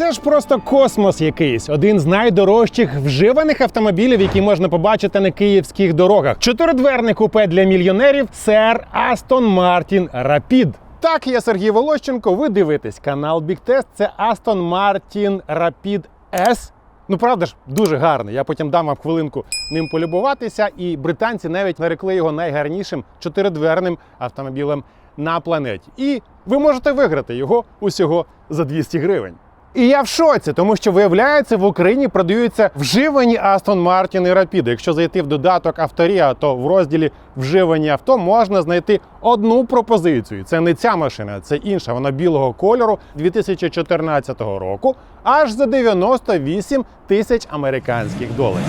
Це ж просто космос якийсь. Один з найдорожчих вживаних автомобілів, які можна побачити на київських дорогах. Чотиридверне купе для мільйонерів сер Астон Мартін Рапід. Так, я Сергій Волощенко. Ви дивитесь канал Big. Це Астон Мартін Rapid S. Ну, правда ж, дуже гарний. Я потім дам вам хвилинку ним полюбуватися. І британці навіть нарекли його найгарнішим чотиридверним автомобілем на планеті. І ви можете виграти його усього за 200 гривень. І я в шоці, тому що виявляється, в Україні продаються вживані Aston Martin і Rapid. Якщо зайти в додаток авторія, то в розділі вживані авто можна знайти одну пропозицію. Це не ця машина, це інша. Вона білого кольору 2014 року, аж за 98 тисяч американських доларів.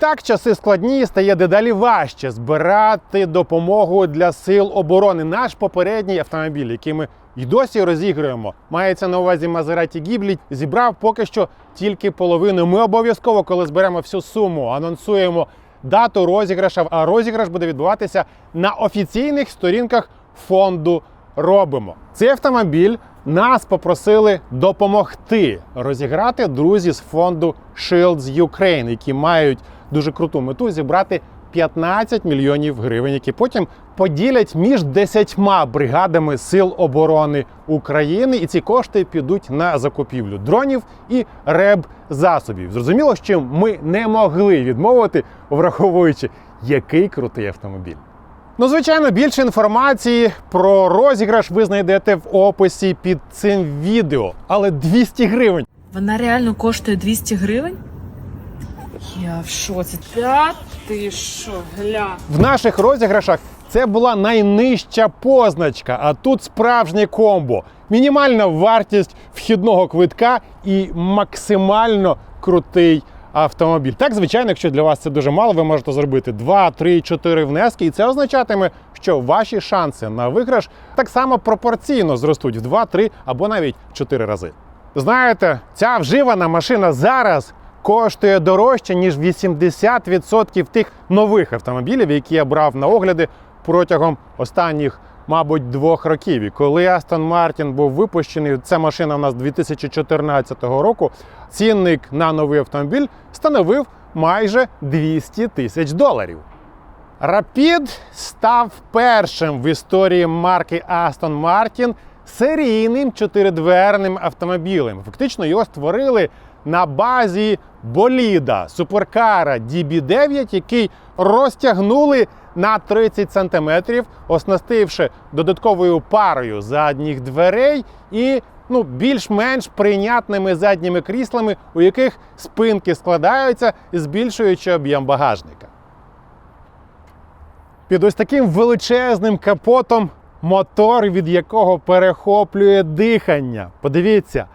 Так, часи складні стає дедалі важче збирати допомогу для сил оборони. Наш попередній автомобіль, який ми й досі розігруємо, мається на увазі Maserati Ghibli, зібрав поки що тільки половину. Ми обов'язково, коли зберемо всю суму, анонсуємо дату розіграша. А розіграш буде відбуватися на офіційних сторінках фонду. Робимо цей автомобіль. Нас попросили допомогти розіграти друзі з фонду Shields Ukraine, які мають дуже круту мету зібрати 15 мільйонів гривень, які потім поділять між 10 бригадами Сил оборони України. І ці кошти підуть на закупівлю дронів і реб засобів. Зрозуміло, що ми не могли відмовити, враховуючи, який крутий автомобіль. Ну, звичайно, більше інформації про розіграш ви знайдете в описі під цим відео. Але 200 гривень. Вона реально коштує 200 гривень? Я в шоці. Та ти що, гля. В наших розіграшах це була найнижча позначка, а тут справжнє комбо. Мінімальна вартість вхідного квитка і максимально крутий автомобіль. Так, звичайно, якщо для вас це дуже мало, ви можете зробити 2, 3, 4 внески, і це означатиме, що ваші шанси на виграш так само пропорційно зростуть в 2, 3 або навіть 4 рази. Знаєте, ця вживана машина зараз коштує дорожче, ніж 80% тих нових автомобілів, які я брав на огляди протягом останніх, мабуть, двох років. І коли Aston Martin був випущений, ця машина у нас 2014 року, цінник на новий автомобіль становив майже 200 тисяч доларів. Rapid став першим в історії марки Aston Martin серійним чотиридверним автомобілем. Фактично його створили на базі боліда суперкара DB9, який розтягнули на 30 см, оснастивши додатковою парою задніх дверей і ну, більш-менш прийнятними задніми кріслами, у яких спинки складаються, збільшуючи об'єм багажника. Під ось таким величезним капотом мотор, від якого перехоплює дихання. Подивіться,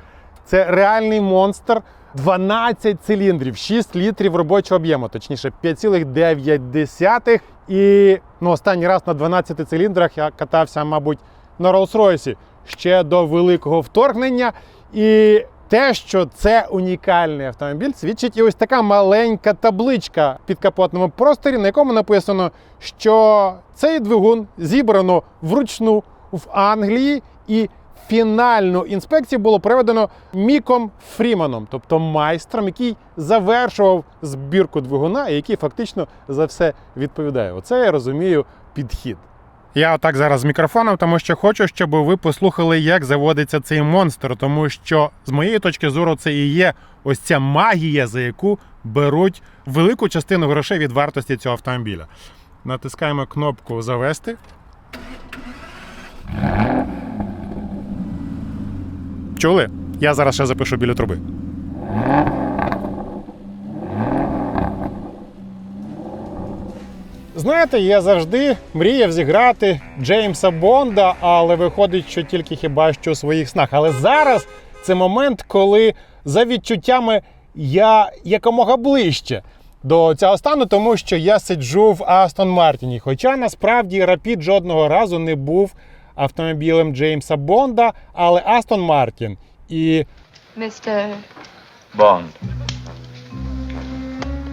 це реальний монстр. 12 циліндрів, 6 літрів робочого об'єму, точніше 5,9. І ну, останній раз на 12 циліндрах я катався, мабуть, на Rolls-Royce ще до великого вторгнення. І те, що це унікальний автомобіль, свідчить і ось така маленька табличка в підкапотному просторі, на якому написано, що цей двигун зібрано вручну в Англії і фінальну інспекцію було проведено Міком Фріманом, тобто майстром, який завершував збірку двигуна і який фактично за все відповідає. Оце я розумію підхід. Я отак зараз з мікрофоном, тому що хочу, щоб ви послухали, як заводиться цей монстр, тому що з моєї точки зору це і є ось ця магія, за яку беруть велику частину грошей від вартості цього автомобіля. Натискаємо кнопку Завести. Чули? Я зараз ще запишу біля труби. Знаєте, я завжди мріяв зіграти Джеймса Бонда, але виходить, що тільки хіба що у своїх снах. Але зараз це момент, коли за відчуттями я якомога ближче до цього стану, тому що я сиджу в Астон Мартіні. Хоча насправді Рапід жодного разу не був автомобілем Джеймса Бонда, але Астон Мартін. І Mr. Bond.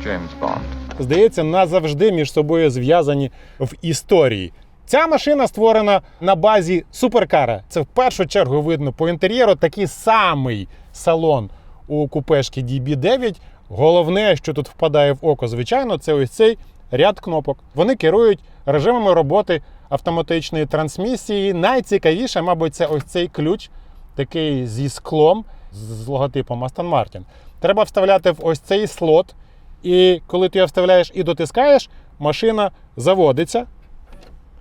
James Bond. здається, назавжди між собою зв'язані в історії. Ця машина створена на базі суперкара. Це в першу чергу видно по інтер'єру такий самий салон у купешки DB9. Головне, що тут впадає в око, звичайно, це ось цей ряд кнопок. Вони керують режимами роботи автоматичної трансмісії. Найцікавіше, мабуть, це ось цей ключ, такий зі склом з логотипом Aston Martin. Треба вставляти в ось цей слот. І коли ти його вставляєш і дотискаєш, машина заводиться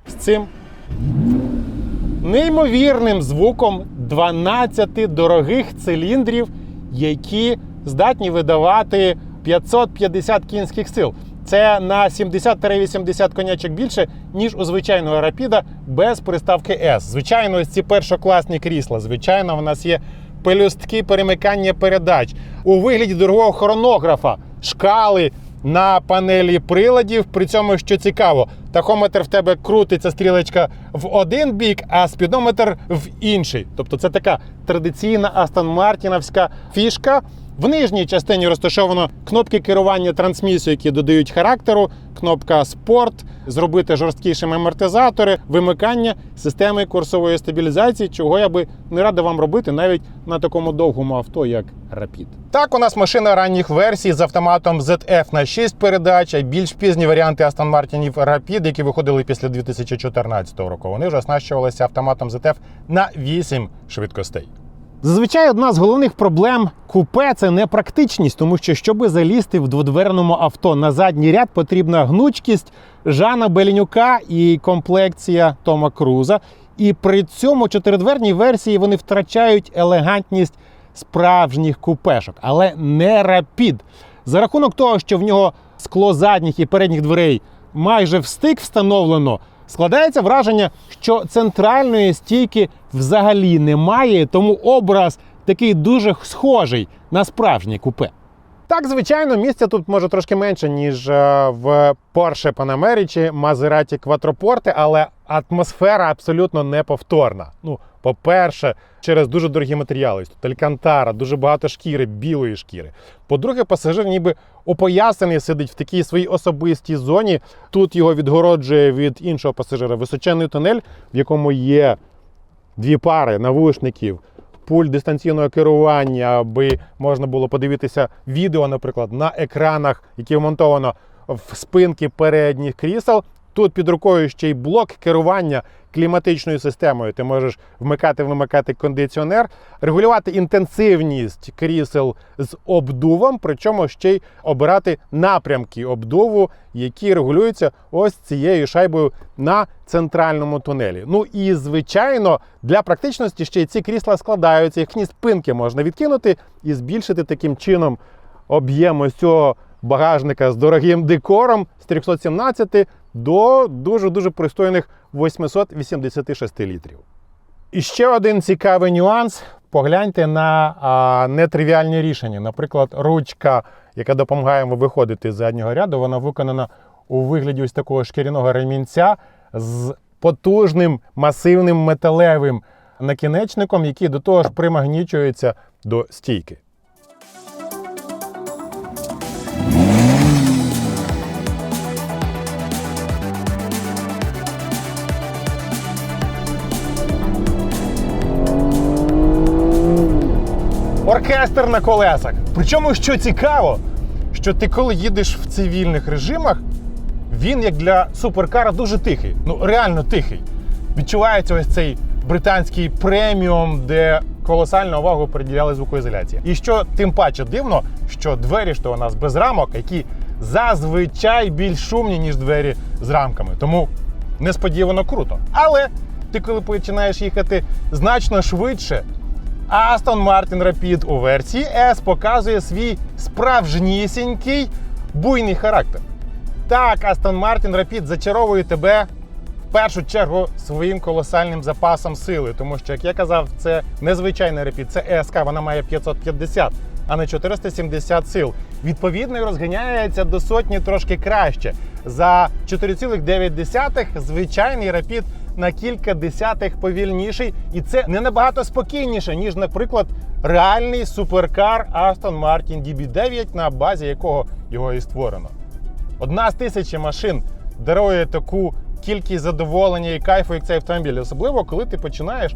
з цим неймовірним звуком 12 дорогих циліндрів, які здатні видавати 550 кінських сил. Це на 70-80 конячок більше, ніж у звичайного рапіда без приставки S. Звичайно, ці першокласні крісла. Звичайно, в нас є пелюстки перемикання передач у вигляді дорогого хронографа, шкали на панелі приладів. При цьому, що цікаво, тахометр в тебе крутиться стрілочка в один бік, а спідометр в інший. Тобто це така традиційна Астон Мартіновська фішка. В нижній частині розташовано кнопки керування трансмісією, які додають характеру, кнопка спорт, зробити жорсткішими амортизатори, вимикання системи курсової стабілізації, чого я би не радив вам робити навіть на такому довгому авто, як Rapid. Так, у нас машина ранніх версій з автоматом ZF на 6 передач, а більш пізні варіанти Aston Martin Rapid, які виходили після 2014 року. Вони вже оснащувалися автоматом ZF на 8 швидкостей. Зазвичай одна з головних проблем купе це непрактичність, тому що щоб залізти в дводверному авто на задній ряд, потрібна гнучкість Жана Белінюка і комплекція Тома Круза. І при цьому чотиридверній версії вони втрачають елегантність справжніх купешок, але не рапід. За рахунок того, що в нього скло задніх і передніх дверей майже в стик встановлено, складається враження, що центральної стійки взагалі немає, тому образ такий дуже схожий на справжнє купе. Так, звичайно, місця тут може трошки менше, ніж е, в Porsche Panamera чи Maserati Quattroporte, але атмосфера абсолютно неповторна. Ну, по-перше, через дуже дорогі матеріали. Тут алькантара, дуже багато шкіри, білої шкіри. По-друге, пасажир ніби опоясаний сидить в такій своїй особистій зоні. Тут його відгороджує від іншого пасажира височенний тунель, в якому є дві пари навушників, пульт дистанційного керування, аби можна було подивитися відео, наприклад, на екранах, які вмонтовано в спинки передніх крісел. Тут під рукою ще й блок керування кліматичною системою. Ти можеш вмикати, вимикати кондиціонер, регулювати інтенсивність крісел з обдувом, причому ще й обирати напрямки обдуву, які регулюються ось цією шайбою на центральному тунелі. Ну і звичайно, для практичності ще й ці крісла складаються, їхні спинки можна відкинути і збільшити таким чином об'єм ось цього багажника з дорогим декором з 317 до дуже-дуже пристойних 886 літрів. І ще один цікавий нюанс. Погляньте на а, нетривіальні рішення. Наприклад, ручка, яка допомагає вам виходити з заднього ряду, вона виконана у вигляді ось такого шкіряного ремінця з потужним масивним металевим накінечником, який до того ж примагнічується до стійки. Оркестр на колесах. Причому, що цікаво, що ти коли їдеш в цивільних режимах, він як для суперкара дуже тихий. Ну реально тихий. Відчувається ось цей британський преміум, де колосальну увагу приділяли звукоізоляції. І що тим паче дивно, що двері ж то у нас без рамок, які зазвичай більш шумні, ніж двері з рамками. Тому несподівано круто. Але ти, коли починаєш їхати значно швидше, Aston Martin Rapid у версії S показує свій справжнісінький буйний характер. Так, Aston Martin Rapid зачаровує тебе в першу чергу своїм колосальним запасом сили, тому що, як я казав, це незвичайний Rapid, це ESK, вона має 550, а не 470 сил. Відповідно, розганяється до сотні трошки краще. За 4,9 звичайний Rapid на кілька десятих повільніший, і це не набагато спокійніше, ніж, наприклад, реальний суперкар Aston Martin DB9, на базі якого його і створено. Одна з тисячі машин дарує таку кількість задоволення і кайфу, як цей автомобіль. Особливо, коли ти починаєш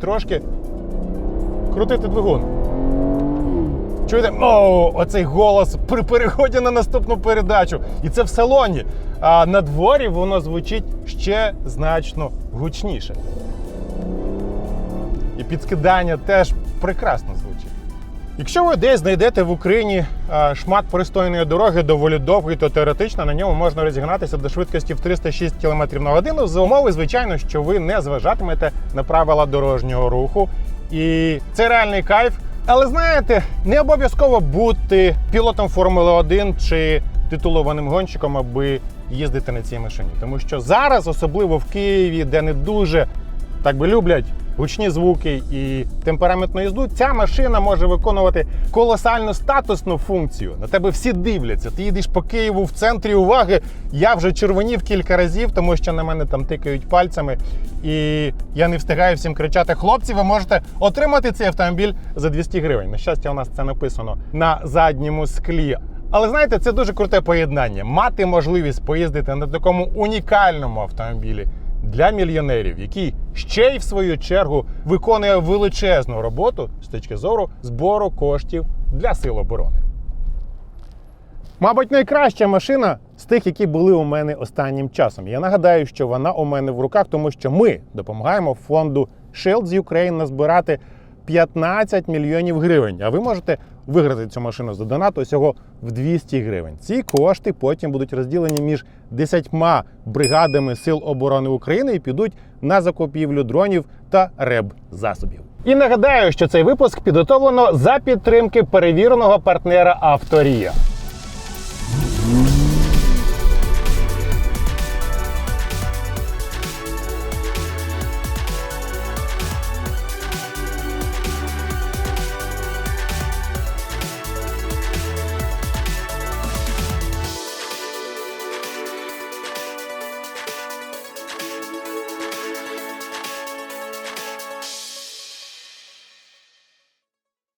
трошки крутити двигун. Чуєте? О, оцей голос при переході на наступну передачу. І це в салоні. А на дворі воно звучить ще значно гучніше. І підскидання теж прекрасно звучить. Якщо ви десь знайдете в Україні шмат пристойної дороги доволі довгий, то теоретично на ньому можна розігнатися до швидкості в 306 км на годину за умови, звичайно, що ви не зважатимете на правила дорожнього руху. І це реальний кайф. Але знаєте, не обов'язково бути пілотом Формули 1 чи титулованим гонщиком, аби їздити на цій машині. Тому що зараз, особливо в Києві, де не дуже так би люблять гучні звуки і темпераментну їзду, ця машина може виконувати колосальну статусну функцію. На тебе всі дивляться. Ти їдеш по Києву в центрі уваги. Я вже червонів кілька разів, тому що на мене там тикають пальцями, і я не встигаю всім кричати: хлопці, ви можете отримати цей автомобіль за 200 гривень. На щастя, у нас це написано на задньому склі. Але знаєте, це дуже круте поєднання. Мати можливість поїздити на такому унікальному автомобілі для мільйонерів, який ще й в свою чергу виконує величезну роботу з точки зору збору коштів для сил оборони. Мабуть, найкраща машина з тих, які були у мене останнім часом. Я нагадаю, що вона у мене в руках, тому що ми допомагаємо фонду Shields Ukraine назбирати 15 мільйонів гривень. А ви можете виграти цю машину за донат усього в 200 гривень. Ці кошти потім будуть розділені між 10 бригадами Сил оборони України і підуть на закупівлю дронів та реб засобів. І нагадаю, що цей випуск підготовлено за підтримки перевіреного партнера Авторія.